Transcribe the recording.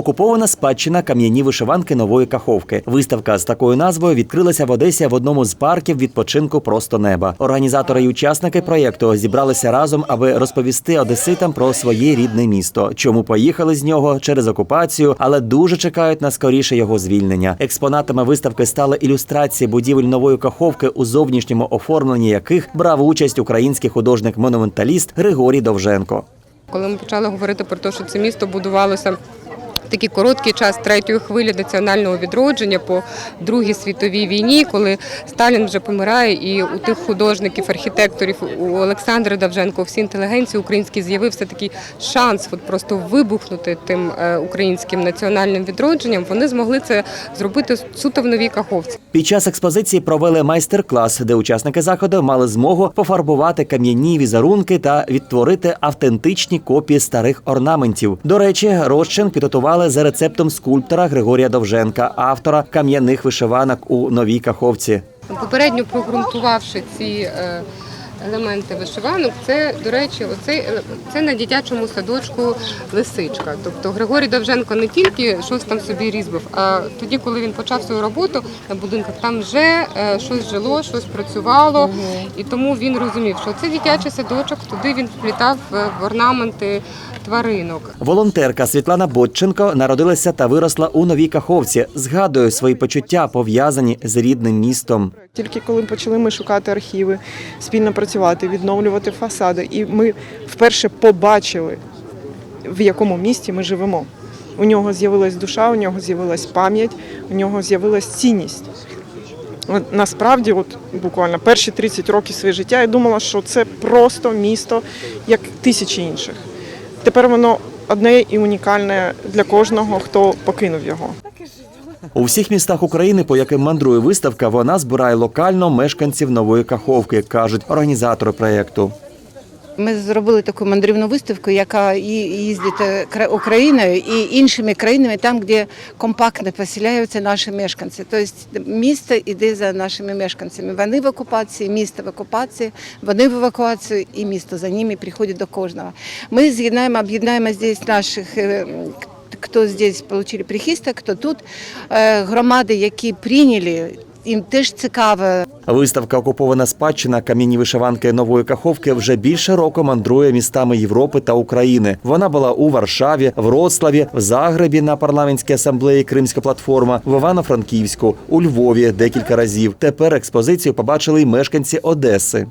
Окупована спадщина кам'яні вишиванки нової каховки. Виставка з такою назвою відкрилася в Одесі в одному з парків відпочинку просто неба. Організатори й учасники проєкту зібралися разом, аби розповісти одеситам про своє рідне місто. Чому поїхали з нього через окупацію, але дуже чекають на скоріше його звільнення. Експонатами виставки стали ілюстрації будівель нової каховки, у зовнішньому оформленні яких брав участь український художник-монументаліст Григорій Довженко. Коли ми почали говорити про те, що це місто будувалося такий короткий час третьої хвилі національного відродження по Другій світовій війні, коли Сталін вже помирає, і у тих художників, архітекторів, у Олександра Давженко, всі інтелігенції українські з'явився такий шанс от просто вибухнути тим е, українським національним відродженням. Вони змогли це зробити суто в новій каховці. Під час експозиції провели майстер-клас, де учасники заходу мали змогу пофарбувати кам'яні візерунки та відтворити автентичні копії старих орнаментів. До речі, розчин підготували за рецептом скульптора Григорія Довженка, автора кам'яних вишиванок у новій каховці. Попередньо прогрунтувавши ці е, елементи вишиванок, це, до речі, оцей, це на дитячому садочку лисичка. Тобто Григорій Довженко не тільки щось там собі різьбив, а тоді, коли він почав свою роботу на будинках, там вже е, щось жило, щось працювало. І тому він розумів, що це дитячий садочок, туди він вплітав е, в орнаменти тваринок. Волонтерка Світлана Бодченко народилася та виросла у новій каховці. Згадує свої почуття, пов'язані з рідним містом. Тільки коли почали ми шукати архіви, спільно працювати, відновлювати фасади, і ми вперше побачили, в якому місті ми живемо. У нього з'явилась душа, у нього з'явилась пам'ять, у нього з'явилась цінність. Насправді, от буквально перші 30 років своє життя я думала, що це просто місто, як тисячі інших. Тепер воно одне і унікальне для кожного, хто покинув його. У всіх містах України, по яким мандрує виставка, вона збирає локально мешканців нової каховки, кажуть організатори проєкту. Ми зробили таку мандрівну виставку, яка їздить е, Україною і іншими країнами, там, де компактно поселяються наші мешканці. Тобто місто йде за нашими мешканцями. Вони в окупації, місто в окупації, вони в евакуацію, і місто за ними приходить до кожного. Ми з'єднаємо, об'єднаємо здесь наших. Хто здесь отримали прихисток, хто тут Е, громади, які прийняли, їм теж цікаво Виставка Окупована спадщина кам'яні вишиванки нової каховки вже більше року мандрує містами Європи та України. Вона була у Варшаві, Вроцлаві, в Загребі на парламентській асамблеї Кримська платформа, в Івано-Франківську, у Львові декілька разів. Тепер експозицію побачили й мешканці Одеси.